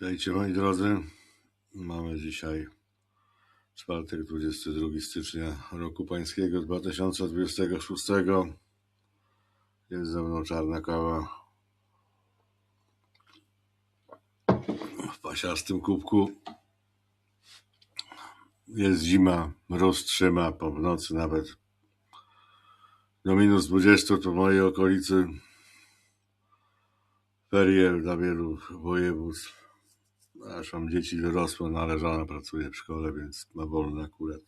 Witajcie moi drodzy. Mamy dzisiaj czwartek, 22 stycznia roku pańskiego 2026. Jest ze mną czarna kawa w pasiastym kubku. Jest zima, mróz trzyma, po nocy nawet do minus 20 to w mojej okolicy ferie dla wielu województw. Zresztą dzieci dorosłe, no ale żona pracuje w szkole, więc ma wolne akurat.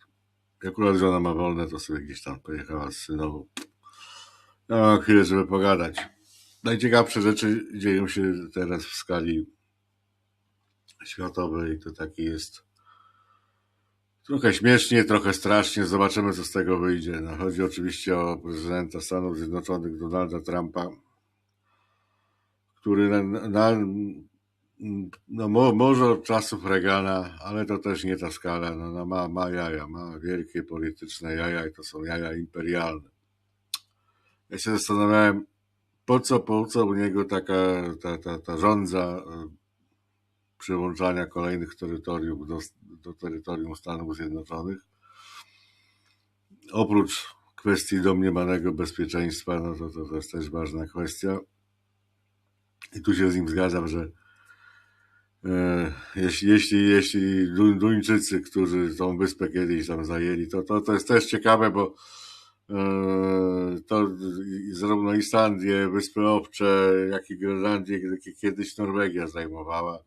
I akurat żona ma wolne, to sobie gdzieś tam pojechała z synową. Ja mam chwilę, żeby pogadać. Najciekawsze rzeczy dzieją się teraz w skali światowej. To taki jest trochę śmiesznie, trochę strasznie. Zobaczymy, co z tego wyjdzie. No, chodzi oczywiście o prezydenta Stanów Zjednoczonych Donalda Trumpa, który na, na, no mo, może od czasów Reagana, ale to też nie ta skala. No, no ma, ma jaja, ma wielkie polityczne jaja i to są jaja imperialne. Ja się zastanawiałem, po co, po co u niego taka ta, ta, ta rządza e, przyłączania kolejnych terytoriów do, do terytorium Stanów Zjednoczonych. Oprócz kwestii domniemanego bezpieczeństwa, no to, to, to jest też ważna kwestia. I tu się z nim zgadzam, że jeśli, jeśli, jeśli Du- Duńczycy, którzy tą wyspę kiedyś tam zajęli, to, to, to jest też ciekawe, bo e, to zarówno Islandię, Wyspy Owcze, jak i Grenlandię kie- kiedyś Norwegia zajmowała.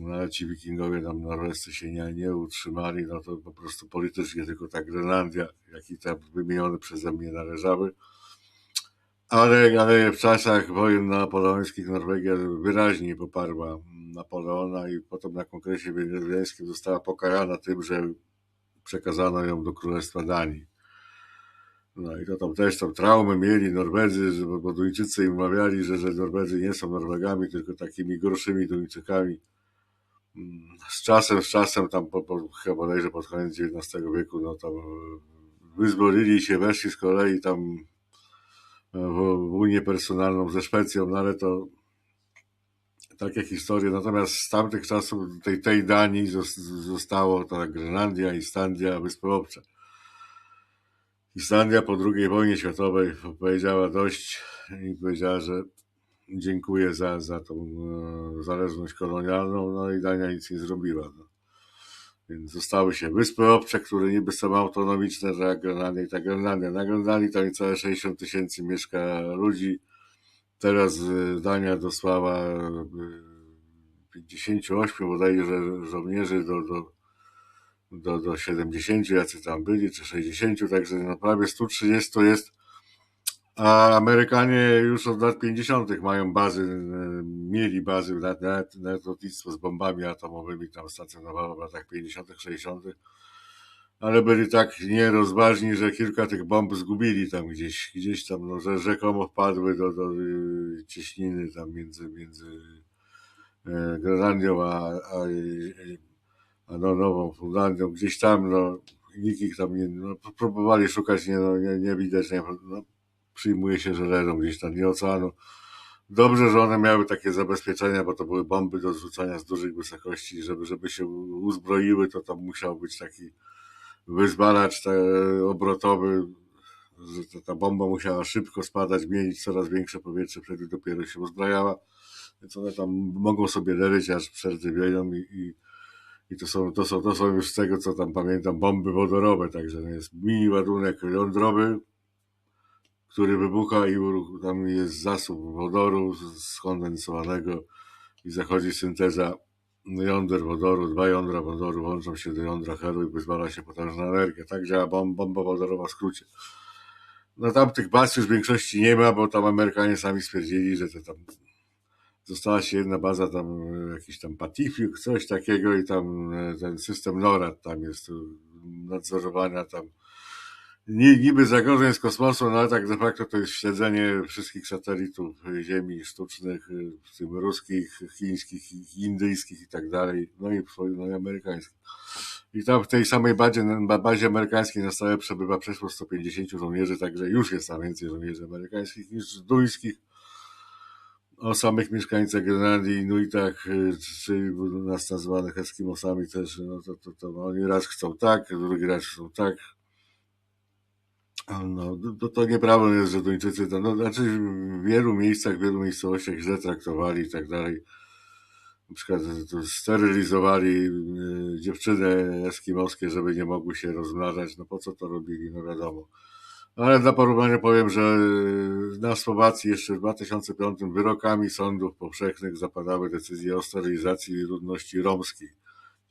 No, ci wikingowie tam norwescy się nie, nie utrzymali, no to po prostu politycznie tylko ta Grenlandia, jak i te wymienione przeze mnie należały. Ale, ale w czasach wojen napoleońskich Norwegia wyraźnie poparła Napoleona i potem na kongresie wiedeńskim została pokarana tym, że przekazano ją do Królestwa Danii. No i to tam też tam traumy mieli Norwedzy, bo Duńczycy im mawiali, że, że Norwedzy nie są Norwegami, tylko takimi gorszymi Duńczykami. Z czasem, z czasem tam po, po, chyba bodajże pod koniec XIX wieku, no tam wyzwolili się, weszli z kolei tam w, Unię personalną ze Szwecją, no ale to takie historie. Natomiast z tamtych czasów tej, tej Danii zos- zostało ta Grenlandia, Islandia, Wyspy Obce. Islandia po II wojnie światowej powiedziała dość i powiedziała, że dziękuję za, za tą e, zależność kolonialną, no i Dania nic nie zrobiła. No. Więc zostały się Wyspy Obce, które niby są autonomiczne, jak Grenlandia i ta Grenlandia. Na Grenlandii tam niecałe 60 tysięcy mieszka ludzi. Teraz e, Dania dosłała e, 58 bodajże żołnierzy do, do, do, do 70, jacy tam byli, czy 60, także no prawie 130 to jest. A Amerykanie już od lat 50. mają bazy, e, mieli bazy na, na, na lotnictwo z bombami atomowymi, tam stacjonowało w latach 50., 60., ale byli tak nierozważni, że kilka tych bomb zgubili tam gdzieś, gdzieś tam, no, że rzekomo wpadły do, do y, cieśniny tam między, między e, Grenlandią a, a, y, a no, Nową Fundlandią, gdzieś tam, no, nikt ich tam nie, no, próbowali szukać, nie, no, nie, nie widać, nie, no, przyjmuje się, że leżą gdzieś tam nie oceanu. Dobrze, że one miały takie zabezpieczenia, bo to były bomby do zrzucania z dużych wysokości, żeby, żeby się uzbroiły, to tam musiał być taki wyzwalacz te, obrotowy, że ta, ta bomba musiała szybko spadać, mieć coraz większe powietrze, wtedy dopiero się uzbrajała. Więc one tam mogą sobie leżeć, aż przerdzewiają i, i, i to, są, to, są, to są już z tego, co tam pamiętam, bomby wodorowe, także jest mini ładunek jądrowy, który wybucha i tam jest zasób wodoru skondensowanego i zachodzi synteza jąder wodoru, dwa jądra wodoru łączą się do jądra heru i wyzwala się potężna energia. Tak działa bom- bomba wodorowa w skrócie. No tam tych baz już w większości nie ma, bo tam Amerykanie sami stwierdzili, że to tam została się jedna baza tam jakiś tam Pacific, coś takiego i tam e, ten system NORAD tam jest e, nadzorowania tam niby zagrożeń z kosmosu, no ale tak de facto to jest śledzenie wszystkich satelitów Ziemi sztucznych, y, w tym ruskich, chińskich, indyjskich i tak dalej, no i, no i amerykańskich. I tam w tej samej bazie, bazie amerykańskiej na stałe przebywa przeszło 150 żołnierzy, także już jest tam więcej żołnierzy amerykańskich niż duńskich. o samych mieszkańcach Grenlandii, Inuitach, y, czyli u nas nazwanych Eskimosami też, no to, to, to no oni raz chcą tak, drugi raz chcą tak. No, to, to nieprawdą jest, że Duńczycy to, no, znaczy w wielu miejscach, w wielu miejscowościach źle traktowali i tak dalej. Na przykład sterylizowali y, dziewczyny eskimoskie, żeby nie mogły się rozmnażać. No po co to robili? No wiadomo. Ale dla porównania powiem, że na Słowacji jeszcze w 2005 wyrokami sądów powszechnych zapadały decyzje o sterylizacji ludności romskiej.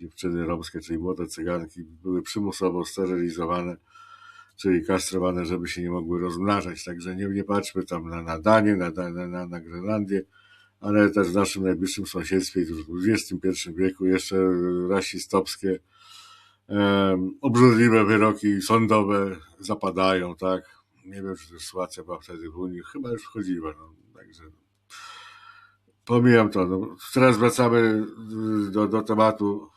Dziewczyny romskie, czyli młode cyganki, były przymusowo sterylizowane, czyli kastrowane, żeby się nie mogły rozmnażać. Także nie, nie patrzmy tam na, na Danię, na, na, na, na Grenlandię, ale też w naszym najbliższym sąsiedztwie, w XXI wieku jeszcze rasistowskie obrzydliwe wyroki sądowe zapadają, tak. Nie wiem, czy sytuacja była wtedy w Unii, chyba już wchodziła, no, także pomijam to. No. Teraz wracamy do, do tematu,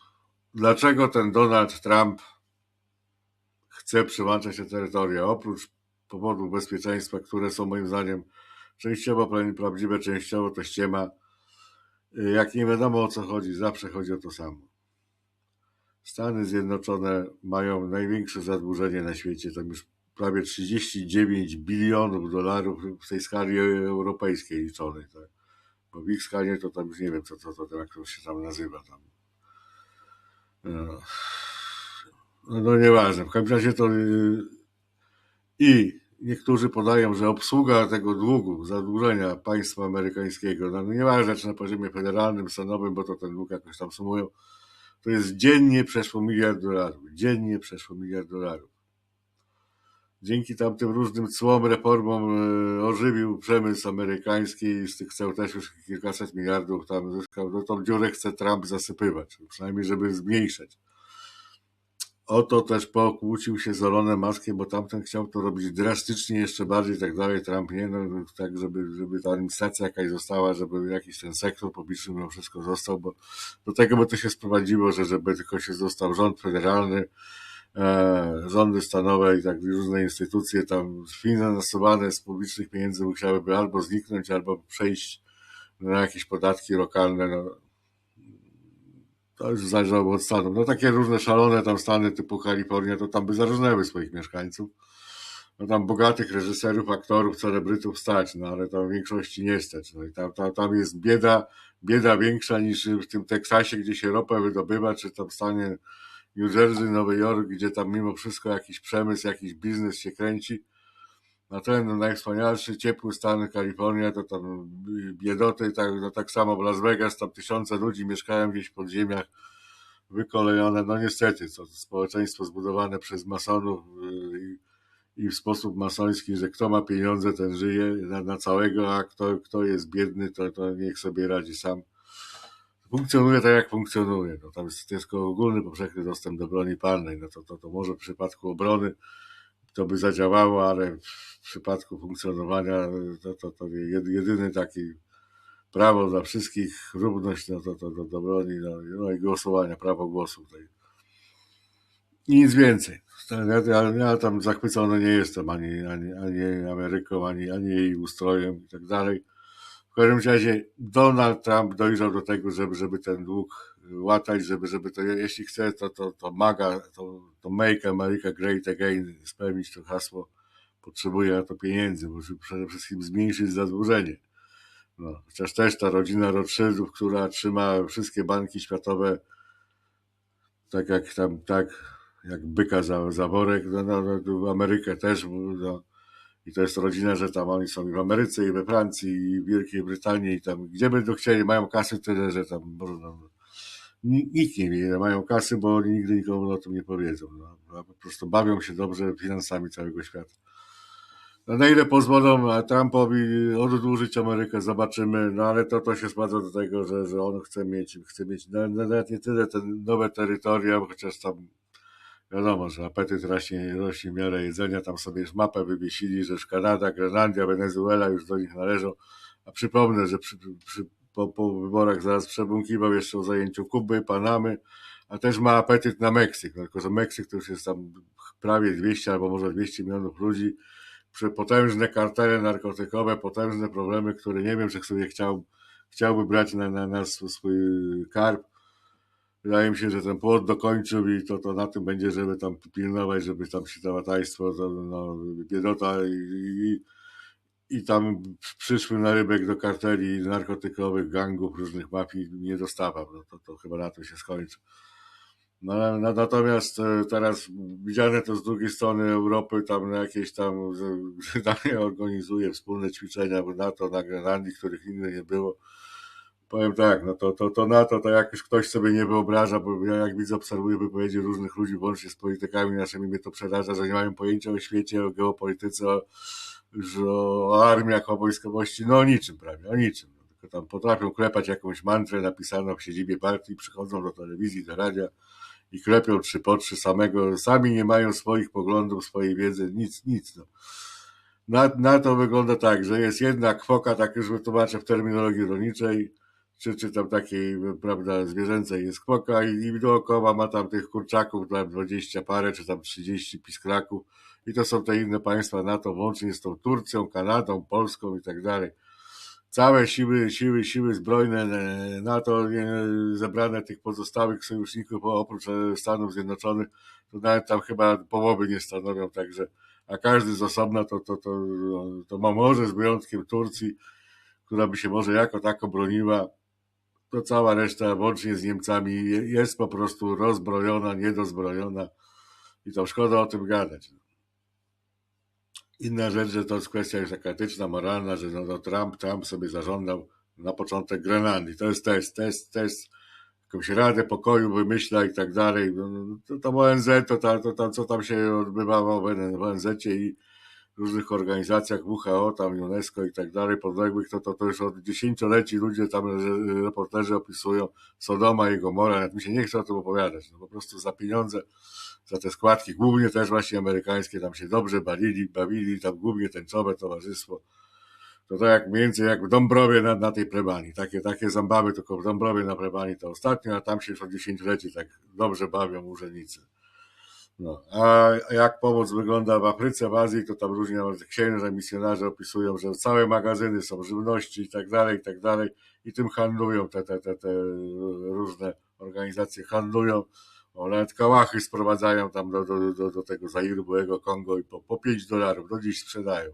dlaczego ten Donald Trump chce przyłączać się terytoria, oprócz powodów bezpieczeństwa, które są moim zdaniem częściowo prawdziwe, częściowo to ściema. Jak nie wiadomo o co chodzi, zawsze chodzi o to samo. Stany Zjednoczone mają największe zadłużenie na świecie, tam już prawie 39 bilionów dolarów w tej skali europejskiej liczonej, tak? Bo w ich skali to tam już nie wiem, co, co, co, jak to się tam nazywa. Tam. No, no, no nieważne. W każdym razie to yy, i niektórzy podają, że obsługa tego długu, zadłużenia państwa amerykańskiego, no nieważne czy na poziomie federalnym, stanowym, bo to ten dług jakoś tam sumują, to jest dziennie przeszło miliard dolarów. Dziennie przeszło miliard dolarów. Dzięki tamtym różnym cłom, reformom e, ożywił przemysł amerykański i z tych ceł też już kilkaset miliardów tam zyskał. No tą dziurę chce Trump zasypywać, przynajmniej żeby zmniejszać. O to też pokłócił się z Elonem Muskiem, bo tamten chciał to robić drastycznie, jeszcze bardziej tak dalej. Trump nie, no tak, żeby, żeby ta administracja jakaś została, żeby jakiś ten sektor publiczny mimo wszystko został, bo do tego by to się sprowadziło, że żeby tylko się został rząd federalny, e, rządy stanowe i tak różne instytucje tam finansowane z publicznych pieniędzy musiałyby albo zniknąć, albo przejść na jakieś podatki lokalne. No, to już zależało od stanów. No takie różne szalone tam stany typu Kalifornia, to tam by zarżnęły swoich mieszkańców. No tam bogatych reżyserów, aktorów, celebrytów stać, no ale tam w większości nie stać. No i tam, tam, tam jest bieda, bieda większa niż w tym Teksasie, gdzie się ropę wydobywa, czy tam w stanie New Jersey, Nowy Jork, gdzie tam mimo wszystko jakiś przemysł, jakiś biznes się kręci. Na ten najwspanialszy, ciepły stan Kalifornia, to tam biedoty, tak, no tak samo w Las Vegas, tam tysiące ludzi mieszkają gdzieś w podziemiach, wykolejone, no niestety, to społeczeństwo zbudowane przez masonów y, i, i w sposób masoński, że kto ma pieniądze, ten żyje na, na całego, a kto, kto jest biedny, to, to niech sobie radzi sam. Funkcjonuje tak, jak funkcjonuje. No, tam jest tylko ogólny, powszechny dostęp do broni palnej. No to, to, to może w przypadku obrony to by zadziałało, ale przypadku funkcjonowania to, to, to jedyny taki prawo dla wszystkich, równość no to, to, to do broni no, no i głosowania, prawo głosu. Tutaj. I nic więcej. Ja, ja, ja tam zachwycony nie jestem ani, ani, ani Ameryką, ani, ani jej ustrojem i tak dalej. W każdym razie Donald Trump dojrzał do tego, żeby, żeby ten dług łatać, żeby, żeby to, jeśli chce, to, to, to maga, to, to make America great again, spełnić to hasło, potrzebuje na to pieniędzy, żeby przede wszystkim zmniejszyć zadłużenie. No, chociaż też ta rodzina Rothschildów, która trzyma wszystkie banki światowe, tak jak tam, tak, jak byka za, za worek, no, no, no, Amerykę też, no, i to jest rodzina, że tam oni są i w Ameryce, i we Francji, i w Wielkiej Brytanii, i tam, gdzie by chcieli, mają kasy tyle, że tam można, nikt nie wie, mają kasy, bo oni nigdy nikomu o tym nie powiedzą. No. Po prostu bawią się dobrze finansami całego świata. Na ile pozwolą Trumpowi oddłużyć Amerykę, zobaczymy, no ale to, to się sprowadza do tego, że, że on chce mieć, chce mieć nawet nie tyle te nowe terytoria, chociaż tam wiadomo, że apetyt rośnie, rośnie w miarę jedzenia, tam sobie już mapę wywiesili, że już Kanada, Grenlandia, Wenezuela już do nich należą, a przypomnę, że przy, przy po, po wyborach zaraz przebąkiwał jeszcze o zajęciu Kuby, Panamy, a też ma apetyt na Meksyk, no, tylko że Meksyk to już jest tam prawie 200 albo może 200 milionów ludzi, potężne kartele narkotykowe, potężne problemy, które nie wiem, czy sobie chciał, chciałby brać na, na, na swój karp. Wydaje mi się, że ten płot dokończył i to, to na tym będzie, żeby tam pilnować, żeby tam się załataństwo, to, no, biedota i, i, i tam przyszły narybek do karteli narkotykowych, gangów, różnych mafii nie dostawał. No, to, to chyba na tym się skończy. No, no, natomiast e, teraz widziane to z drugiej strony Europy, tam jakieś tam, Dania organizuje wspólne ćwiczenia NATO na Grenlandii, których nigdy nie było. Powiem tak, no to, to, to NATO to jakoś ktoś sobie nie wyobraża, bo ja jak widzę, obserwuję wypowiedzi różnych ludzi, włącznie z politykami naszymi, mnie to przeraża, że nie mają pojęcia o świecie, o geopolityce, o, o armiach, o wojskowości, no o niczym prawie, o niczym. Tylko tam potrafią klepać jakąś mantrę napisaną w siedzibie partii, przychodzą do telewizji, do radia, i klepią trzy po trzy samego, sami nie mają swoich poglądów, swojej wiedzy, nic, nic. No. Na, na to wygląda tak, że jest jedna kwoka, tak już wytłumaczę w terminologii rolniczej, czy, czy tam takiej, prawda, zwierzęcej jest kwoka i, i dookoła ma tam tych kurczaków, tam 20 parę, czy tam 30 piskraków i to są te inne państwa NATO, włącznie z tą Turcją, Kanadą, Polską i tak dalej całe siły, siły, siły zbrojne e, NATO zebrane tych pozostałych sojuszników oprócz e, Stanów Zjednoczonych, to nawet tam chyba połowy nie stanowią, także a każdy z osobna to, to, to, to ma może z wyjątkiem Turcji, która by się może jako tako broniła, to cała reszta, łącznie z Niemcami, jest po prostu rozbrojona, niedozbrojona i to szkoda o tym gadać. Inna rzecz, że to jest kwestia już taka etyczna, moralna, że no, no Trump, Trump sobie zażądał na początek Grenlandii. To jest test, test, test. Jakąś radę pokoju wymyśla i tak dalej. No, no to, to ONZ, to, to, to, to co tam się odbywało w ONZ i różnych organizacjach WHO, tam UNESCO i tak dalej, podległych, to, to, to już od dziesięcioleci ludzie tam, reporterzy opisują Sodoma i Gomora, nawet mi się nie chce o tym opowiadać, no po prostu za pieniądze za te składki, głównie też właśnie amerykańskie, tam się dobrze bawili, bawili tam głównie tęczowe towarzystwo. To tak jak mniej więcej jak w Dąbrowie na, na tej plebanii. Takie, takie zabawy tylko w Dąbrowie na plebanii to ostatnio, a tam się już od dziesięcioleci tak dobrze bawią urzędnicy. No, a jak pomoc wygląda w Afryce, w Azji, to tam różnie księża, misjonarze opisują, że całe magazyny są żywności i tak dalej, i tak dalej, i tym handlują te, te, te, te różne organizacje, handlują o, nawet kałachy sprowadzają tam do, do, do, do tego Zairu, byłego Kongo i po, po 5 dolarów do dziś sprzedają.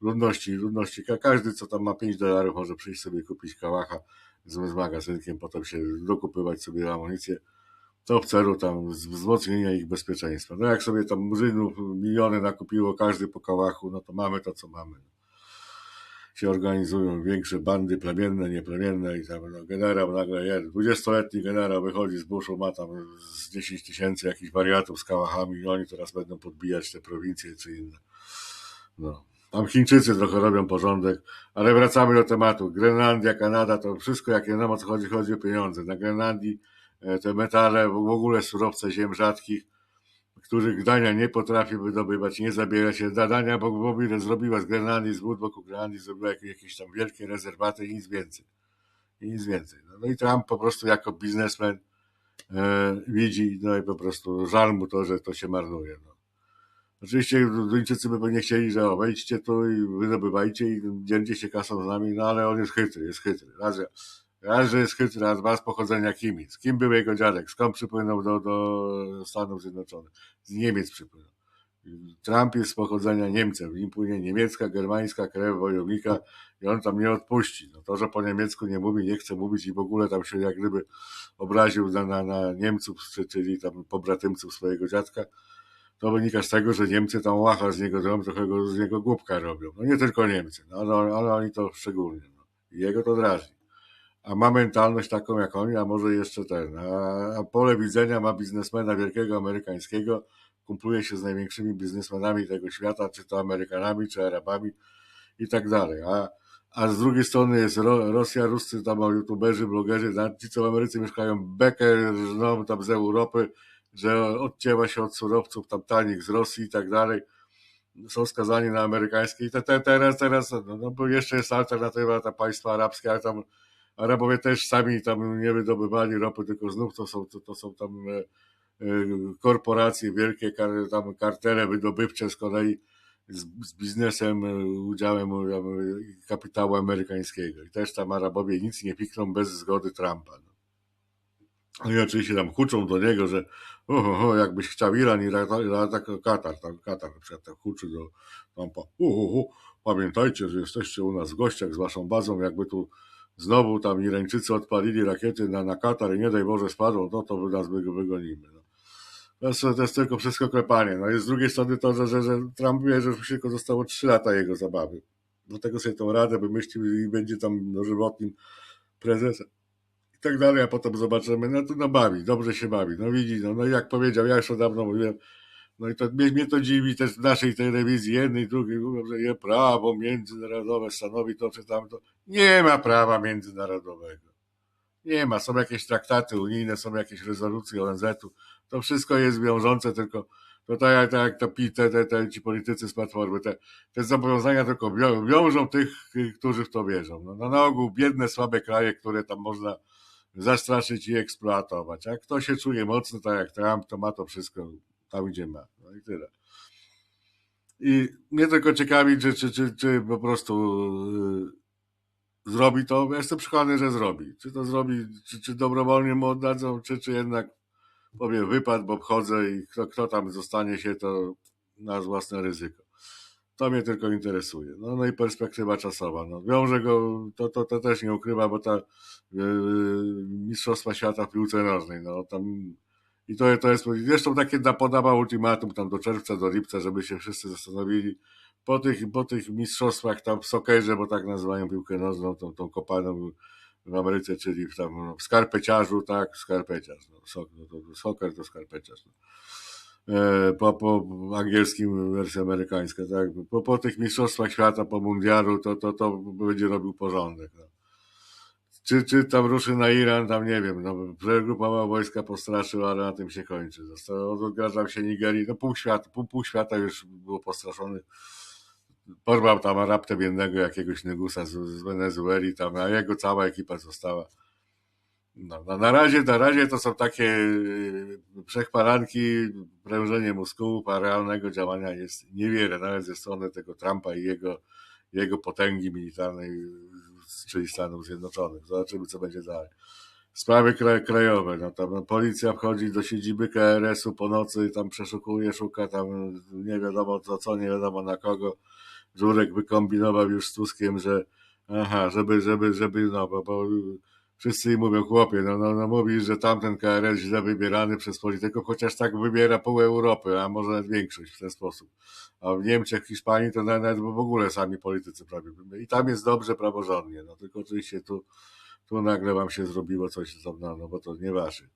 Ludności, ludności, każdy co tam ma 5 dolarów może przyjść sobie kupić kałacha z, z magazynkiem, potem się dokupywać sobie amunicję. To w celu tam wzmocnienia ich bezpieczeństwa. No jak sobie tam murzynów miliony nakupiło każdy po kałachu, no to mamy to co mamy się organizują większe bandy plemienne, nieplemienne i tam no, generał nagle jest, dwudziestoletni generał wychodzi z buszu, ma tam z 10 tysięcy jakichś wariatów z kałachami i oni teraz będą podbijać te prowincje czy inne. No. Tam Chińczycy trochę robią porządek, ale wracamy do tematu. Grenlandia, Kanada, to wszystko jak nie o co chodzi, chodzi o pieniądze. Na Grenlandii e, te metale, w ogóle surowce ziem rzadkich, których Dania nie potrafi wydobywać, nie zabiera się. Dania Bogowile zrobiła z Grenlandii, z wód wokół Grenlandii, zrobiła jakieś tam wielkie rezerwaty i nic więcej. I nic więcej. No, no i Trump po prostu jako biznesmen e, widzi, no i po prostu żal mu to, że to się marnuje. No. Oczywiście Duńczycy by pewnie chcieli, że o, wejdźcie tu i wydobywajcie i dzielcie się kasą z nami, no ale on jest chytry, jest chytry. Raz, Że jest chytry, a dwa z pochodzenia Kimic. Kim był jego dziadek? Skąd przypłynął do, do Stanów Zjednoczonych? Z Niemiec przypłynął. Trump jest z pochodzenia Niemcem. W nim płynie niemiecka, germańska krew wojownika i on tam nie odpuści. No to, że po niemiecku nie mówi, nie chce mówić i w ogóle tam się jak gdyby obraził na, na, na Niemców, czyli tam pobratymców swojego dziadka, to wynika z tego, że Niemcy tam łacha z niego dom, trochę go, z niego głupka robią. No nie tylko Niemcy, no, ale, ale oni to szczególnie. No. I jego to drażni a ma mentalność taką jak oni, a może jeszcze ten. A, a pole widzenia ma biznesmena wielkiego amerykańskiego, kumpluje się z największymi biznesmenami tego świata, czy to Amerykanami, czy Arabami i tak dalej. A, a z drugiej strony jest Ro, Rosja, Ruscy, tam youtuberzy, blogerzy, ci co w Ameryce mieszkają, bekę no, tam z Europy, że odciewa się od surowców tam tanich z Rosji i tak dalej są skazani na amerykańskie i te, te, teraz, teraz, no, no bo jeszcze jest alternatywa, ta państwa arabskie, ale tam Arabowie też sami tam nie wydobywali ropy, tylko znów to są, to, to są tam e, e, korporacje wielkie, tam kartele wydobywcze z kolei z, z biznesem, e, udziałem kapitału amerykańskiego. I też tam Arabowie nic nie pikną bez zgody Trumpa. No. No i oczywiście tam huczą do niego, że oho, o, jakbyś chciał Iran i tak Katar, tam Katar na przykład huczy do Trumpa. Uhu, pamiętajcie, że jesteście u nas w gościach z waszą bazą, jakby tu znowu tam Irańczycy odpalili rakiety na, na Katar i nie daj Boże spadło, no to by nas wygonimy. No. To jest, to jest tylko wszystko klepanie. No i z drugiej strony to, że, że, że Trump wie, że już tylko zostało 3 lata jego zabawy. Dlatego sobie tą radę wymyślił i będzie tam dożywotnim prezesem i tak dalej, a potem zobaczymy, no to no bawi, dobrze się bawi. No widzi, no, no jak powiedział, ja już od dawno mówiłem, no i to mnie, mnie to dziwi też w naszej telewizji, jednej, drugiej, mówią, że je prawo międzynarodowe stanowi to czy tamto. Nie ma prawa międzynarodowego. Nie ma. Są jakieś traktaty unijne, są jakieś rezolucje ONZ-u. To wszystko jest wiążące, tylko to tak tak jak to, te, te, te, ci politycy z Platformy, te, te zobowiązania tylko wiążą tych, którzy w to wierzą. No, no, na ogół biedne, słabe kraje, które tam można zastraszyć i eksploatować. A kto się czuje mocno, tak jak Trump, to ma to wszystko tam, gdzie ma. No i tyle. I mnie tylko ciekawi, czy, czy, czy, czy po prostu yy, zrobi to. Ja jestem przekonany, że zrobi. Czy to zrobi, czy, czy dobrowolnie mu oddadzą, czy, czy jednak powie wypad, bo wchodzę i kto, kto tam zostanie się, to na własne ryzyko. To mnie tylko interesuje. No, no i perspektywa czasowa. No, wiąże go, to, to, to też nie ukrywa, bo ta yy, Mistrzostwa Świata w piłce nożnej, no tam i to, to jest, zresztą takie podawał ultimatum tam do czerwca, do lipca, żeby się wszyscy zastanowili po tych, po tych mistrzostwach tam w sokerze, bo tak nazywają piłkę nożną, tą, tą kopaną w Ameryce, czyli w, tam, no, w skarpeciarzu, tak, skarpeciarz, no, sok, no, to, soker to skarpeciarz. No. E, po, po angielskim wersji amerykańska, tak, po, po tych mistrzostwach świata, po mundialu, to, to, to będzie robił porządek. No. Czy, czy tam ruszy na Iran, tam nie wiem, no, przegrupował wojska, postraszył, ale na tym się kończy. Został, odgadzał się Nigerii, no pół świata, pół, pół świata już było postraszony porwał tam raptem jednego jakiegoś negusa z, z Wenezueli, tam, a jego cała ekipa została. No, no, na, razie, na razie to są takie y, przechparanki, prężenie mózgu, a realnego działania jest niewiele, nawet ze strony tego Trumpa i jego, jego potęgi militarnej, czyli Stanów Zjednoczonych. Zobaczymy, co będzie dalej. Sprawy kraj, krajowe, no tam policja wchodzi do siedziby KRS-u po nocy, tam przeszukuje, szuka tam nie wiadomo co, co, nie wiadomo na kogo Żurek wykombinował już z Tuskiem, że aha, żeby, żeby, żeby, no, bo, bo wszyscy mówią, chłopie, no, no, no mówisz, że tamten KRS źle wybierany przez polityków, chociaż tak wybiera pół Europy, a może nawet większość w ten sposób. A w Niemczech, Hiszpanii to nawet w ogóle sami politycy prawie. I tam jest dobrze, praworządnie, no tylko oczywiście tu tu nagle wam się zrobiło coś tam, no, no bo to nie wasze.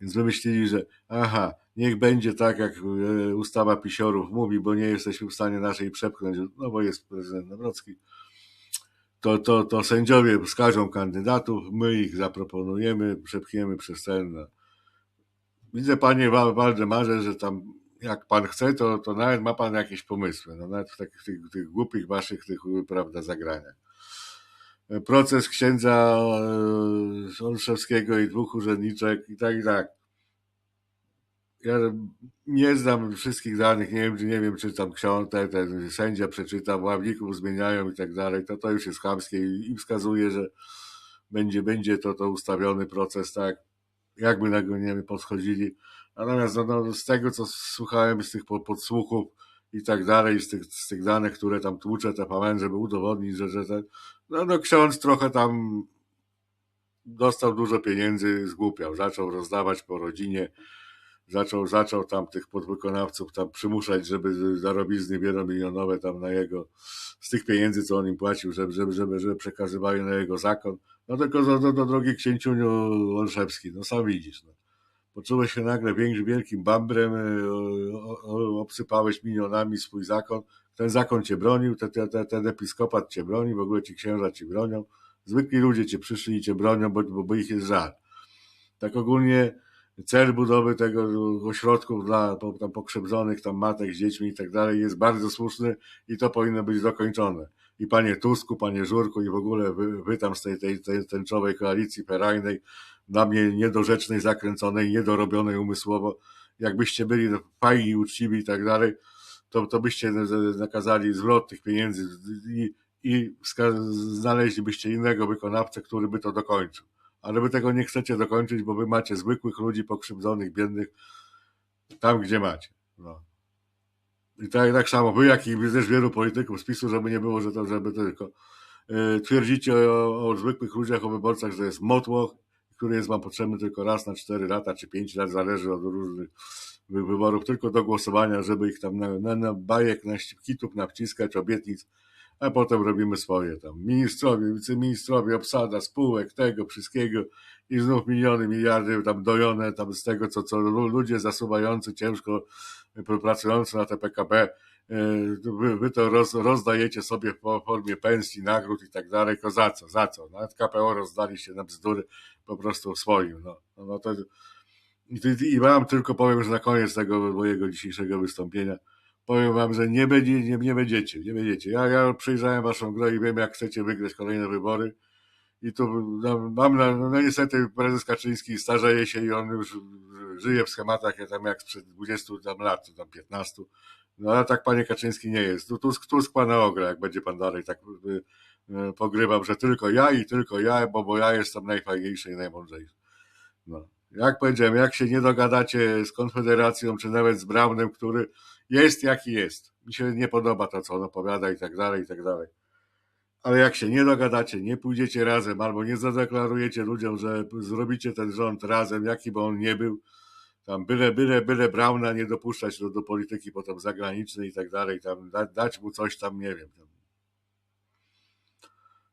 Więc wymyślili, że aha, niech będzie tak, jak e, ustawa pisiorów mówi, bo nie jesteśmy w stanie naszej przepchnąć, no bo jest prezydent Nawrocki. To, to, to sędziowie wskażą kandydatów, my ich zaproponujemy, przepchniemy przez ten. No. Widzę, panie Waldemarze, że tam jak pan chce, to, to nawet ma pan jakieś pomysły, no nawet w takich tych, tych głupich waszych tych, prawda, zagraniach proces księdza e, Olszewskiego i dwóch urzędniczek i tak i tak. Ja nie znam wszystkich danych, nie wiem, nie wiem czy tam ksiądz, ten, ten sędzia przeczyta, ławników zmieniają i tak dalej, to to już jest chamskie i, wskazuje, że będzie, będzie to, to ustawiony proces, tak, jakby na go nie podchodzili. Natomiast no, no, z tego, co słuchałem, z tych podsłuchów, i tak dalej, z tych, z tych danych, które tam tłucze TVN, żeby udowodnić, że, że ten, no, no ksiądz trochę tam dostał dużo pieniędzy, zgłupiał, zaczął rozdawać po rodzinie, zaczął, zaczął tam tych podwykonawców tam przymuszać, żeby zarobizny wielomilionowe tam na jego, z tych pieniędzy, co on im płacił, żeby, żeby, żeby, żeby przekazywali na jego zakon. No tylko do, do, do drogi księciuniu Olszewski, no sam widzisz. No poczułeś się nagle większym, wielkim bambrem, e, obsypałeś milionami swój zakon, ten zakon cię bronił, ten, ten, ten episkopat cię broni, w ogóle ci księża ci bronią, zwykli ludzie cię przyszli i cię bronią, bo, bo, bo ich jest żal. Tak ogólnie cel budowy tego ośrodków dla tam pokrzywdzonych, tam matek z dziećmi i tak dalej jest bardzo słuszny i to powinno być dokończone. I panie Tusku, panie Żurku i w ogóle wy, wy tam z tej, tej, tej tęczowej koalicji perajnej dla mnie niedorzecznej, zakręconej, niedorobionej umysłowo. Jakbyście byli fajni, uczciwi i tak dalej, to, to byście nakazali zwrot tych pieniędzy i, i znaleźlibyście innego wykonawcę, który by to dokończył. Ale wy tego nie chcecie dokończyć, bo wy macie zwykłych ludzi pokrzywdzonych, biednych tam, gdzie macie. No. I tak, tak samo wy, jak i też wielu polityków z PiSu, żeby nie było, że to, żeby tylko yy, twierdzicie o, o zwykłych ludziach, o wyborcach, że jest motłoch, który jest wam potrzebny tylko raz na 4 lata czy 5 lat, zależy od różnych wyborów, tylko do głosowania, żeby ich tam na, na, na bajek, na kitów nawciskać, obietnic, a potem robimy swoje tam. Ministrowie, wiceministrowie, obsada, spółek, tego, wszystkiego i znów miliony, miliardy tam dojone tam z tego, co, co ludzie zasuwający, ciężko pracujący na te PKB, wy, wy to roz, rozdajecie sobie w formie pensji, nagród i tak dalej, za co, za co? Nawet KPO rozdaliście na bzdury po prostu swoim. No, no, no to, i, I wam tylko powiem, że na koniec tego mojego dzisiejszego wystąpienia powiem wam, że nie, będzie, nie, nie będziecie, nie będziecie. Ja, ja przejrzałem waszą grę i wiem, jak chcecie wygrać kolejne wybory. I tu no, mam, na, no niestety prezes Kaczyński starzeje się i on już żyje w schematach ja tam jak sprzed 20 tam lat, tam 15. No ale tak panie Kaczyński nie jest. Tu Tusk, Tusk pana ogra, jak będzie pan dalej tak y, y, pogrywał, że tylko ja i tylko ja, bo, bo ja jestem najfajniejszy i najmądrzejszy. No. Jak powiedziałem, jak się nie dogadacie z Konfederacją, czy nawet z Braunem, który jest jaki jest. Mi się nie podoba to, co on opowiada i tak dalej, i tak dalej. Ale jak się nie dogadacie, nie pójdziecie razem, albo nie zadeklarujecie ludziom, że zrobicie ten rząd razem, jaki by on nie był, tam byle, byle, byle Brauna nie dopuszczać do, do polityki potem zagranicznej i tak dalej, tam da, dać mu coś tam, nie wiem, tam,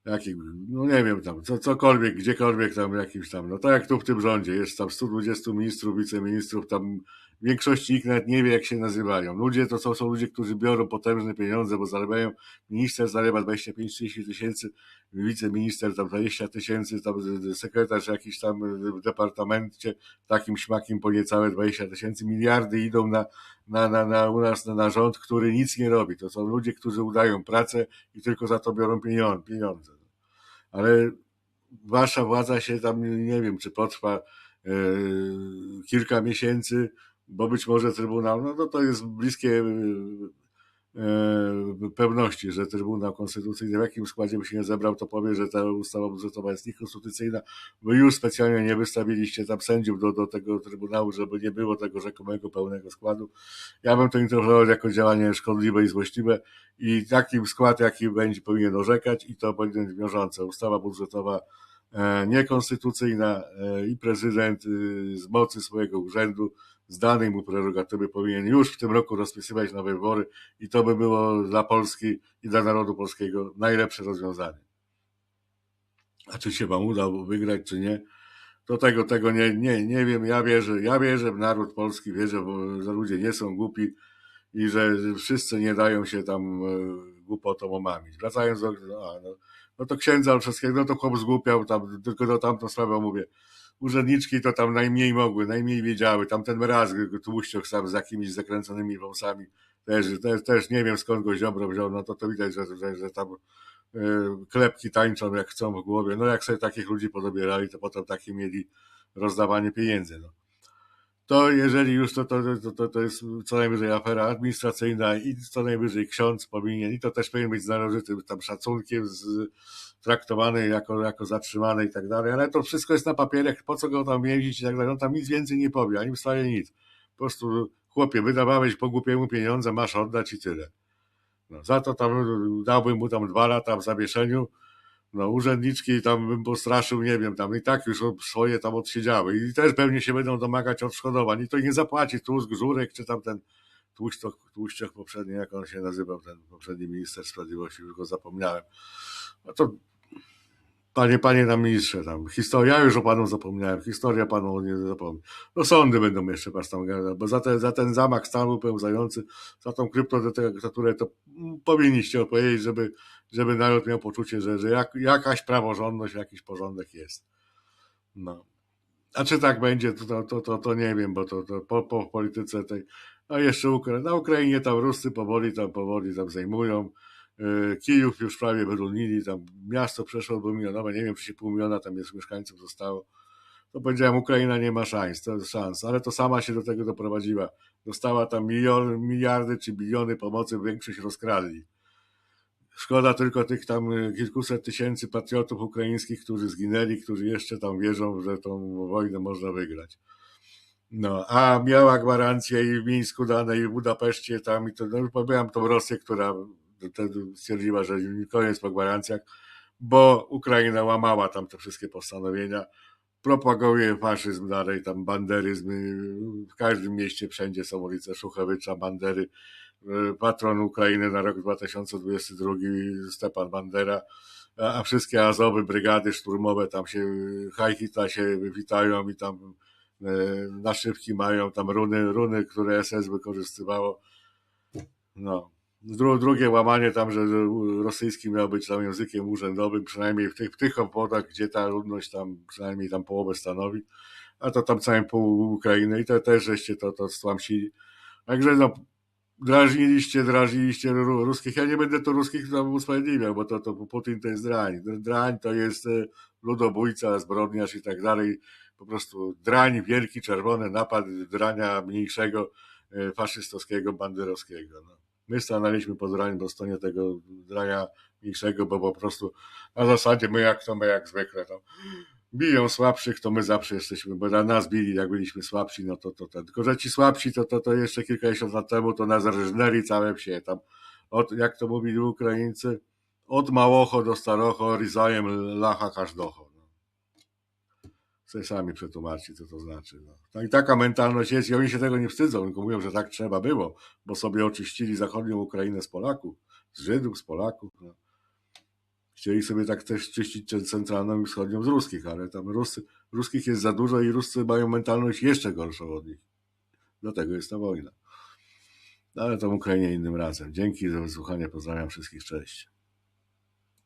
jaki, no nie wiem, tam, co, cokolwiek, gdziekolwiek tam jakimś tam, no tak jak tu w tym rządzie, jest tam 120 ministrów, wiceministrów, tam większości ich nawet nie wie, jak się nazywają. Ludzie to są, są ludzie, którzy biorą potężne pieniądze, bo zarabiają, minister zarabia 25-30 tysięcy, wiceminister tam 20 tysięcy, tam sekretarz jakiś tam w departamencie takim śmakim po niecałe 20 tysięcy, miliardy idą na, na, na, na u nas na, na rząd, który nic nie robi. To są ludzie, którzy udają pracę i tylko za to biorą pieniądze. Ale wasza władza się tam, nie wiem, czy potrwa e, kilka miesięcy, bo być może Trybunał, no to, to jest bliskie e, pewności, że Trybunał Konstytucyjny w jakim składzie by się nie zebrał, to powie, że ta ustawa budżetowa jest niekonstytucyjna. Wy już specjalnie nie wystawiliście tam sędziów do, do tego Trybunału, żeby nie było tego rzekomego pełnego składu. Ja bym to interpretował jako działanie szkodliwe i złośliwe i taki skład, jaki będzie, powinien orzekać i to powinien być wiążące. Ustawa budżetowa e, niekonstytucyjna e, i prezydent y, z mocy swojego urzędu z danej mu prerogatywy powinien już w tym roku rozpisywać nowe wybory i to by było dla Polski i dla narodu polskiego najlepsze rozwiązanie. A czy się wam uda wygrać, czy nie, to tego, tego nie, nie, nie wiem. Ja wierzę, ja wierzę w naród polski, wierzę, że ludzie nie są głupi i że wszyscy nie dają się tam e, głupotą omamić. Wracając do, no, no, no to księdza Olszewskiego, no to chłop zgłupiał, tam, tylko do tamtą sprawę mówię urzędniczki to tam najmniej mogły, najmniej wiedziały. Tam ten raz tłuścioch sam z jakimiś zakręconymi wąsami też, też, też nie wiem skąd go Ziobro wziął, no to to widać, że, że, że tam y, klepki tańczą jak chcą w głowie. No jak sobie takich ludzi podobierali, to potem takie mieli rozdawanie pieniędzy. No. To jeżeli już to, to, to, to, to jest co najwyżej afera administracyjna i co najwyżej ksiądz powinien, i to też powinien być z należytym tam szacunkiem, z, traktowany jako, jako zatrzymany i tak dalej, ale to wszystko jest na papierach, po co go tam więzić i tak dalej, on tam nic więcej nie powie, ani wstaje nic. Po prostu, chłopie, wydawałeś po głupiemu pieniądze, masz oddać i tyle. No, za to tam dałbym mu tam dwa lata w zawieszeniu, no urzędniczki tam bym postraszył, nie wiem, tam i tak już swoje tam odsiedziały i też pewnie się będą domagać odszkodowań i to nie zapłaci Tusk, Żurek, czy tam ten Tłuszczok, Tłuszczok poprzedni, jak on się nazywał, ten poprzedni minister sprawiedliwości, już go zapomniałem. No to Panie, panie tam ministrze, tam historia, ja już o panu zapomniałem, historia panu nie zapomnę. No sądy będą jeszcze was tam gadać, bo za, te, za ten zamach stanu pełzający, za tą kryptodyktaturę, to powinniście opowiedzieć, żeby, żeby naród miał poczucie, że, że jak, jakaś praworządność, jakiś porządek jest. No. A czy tak będzie, to, to, to, to nie wiem, bo to, to po, po polityce tej, a jeszcze Ukra na Ukrainie tam Ruscy powoli tam, powoli tam zajmują, Kijów już prawie wyrównili, tam miasto przeszło do milionowe, nie wiem, czy się pół miliona tam jest mieszkańców zostało. to powiedziałem, Ukraina nie ma szans, szans, ale to sama się do tego doprowadziła. Dostała tam miliony, miliardy czy biliony pomocy, większość rozkradli. Szkoda tylko tych tam kilkuset tysięcy patriotów ukraińskich, którzy zginęli, którzy jeszcze tam wierzą, że tą wojnę można wygrać. No, a miała gwarancję i w Mińsku dane, i w Budapeszcie tam, i to, no już powiedziałem tą Rosję, która stwierdziła, że koniec po gwarancjach, bo Ukraina łamała tam te wszystkie postanowienia, propaguje faszyzm dalej, tam banderyzm, w każdym mieście wszędzie są ulice Szuchewicza, Bandery, patron Ukrainy na rok 2022 Stepan Bandera, a wszystkie Azowy, brygady szturmowe tam się, Hajhita się witają i tam e, naszywki mają, tam runy, runy, które SS wykorzystywało. No. Dru, drugie łamanie tam, że rosyjski miał być tam językiem urzędowym, przynajmniej w tych, w tych obwodach, gdzie ta ludność tam przynajmniej tam połowę stanowi, a to tam całym pół Ukrainy i to też żeście to, to stłamsili. Także no, drażniliście, drażniliście ru- ruskich. Ja nie będę tu ruskich tam usprawiedliwiał, bo to, to Putin to jest drań. Drań to jest e, ludobójca, zbrodniarz i tak dalej. Po prostu drań, wielki, czerwony napad drania mniejszego, e, faszystowskiego, bandyrowskiego. No. My stanęliśmy po drań po stronie tego drania mniejszego, bo po prostu na zasadzie my jak to my jak zwykle tam biją słabszych, to my zawsze jesteśmy, bo na nas bili, jak byliśmy słabsi, no to to, to. tylko że ci słabsi, to, to, to jeszcze kilkadziesiąt lat temu, to nas rżnęli całe wsie, tam, od, jak to mówili Ukraińcy, od małocho do starocho, rizajem lacha każdocho. Sobie sami przetłumaczcie, co to znaczy. No. Tak, taka mentalność jest i oni się tego nie wstydzą, tylko mówią, że tak trzeba było, bo sobie oczyścili zachodnią Ukrainę z Polaków, z Żydów, z Polaków. No. Chcieli sobie tak też czyścić centralną i wschodnią z ruskich, ale tam Rusy, ruskich jest za dużo i Ruscy mają mentalność jeszcze gorszą od nich. Dlatego jest ta wojna. No, Ale to Ukrainie innym razem. Dzięki za wysłuchanie. Pozdrawiam wszystkich. Cześć.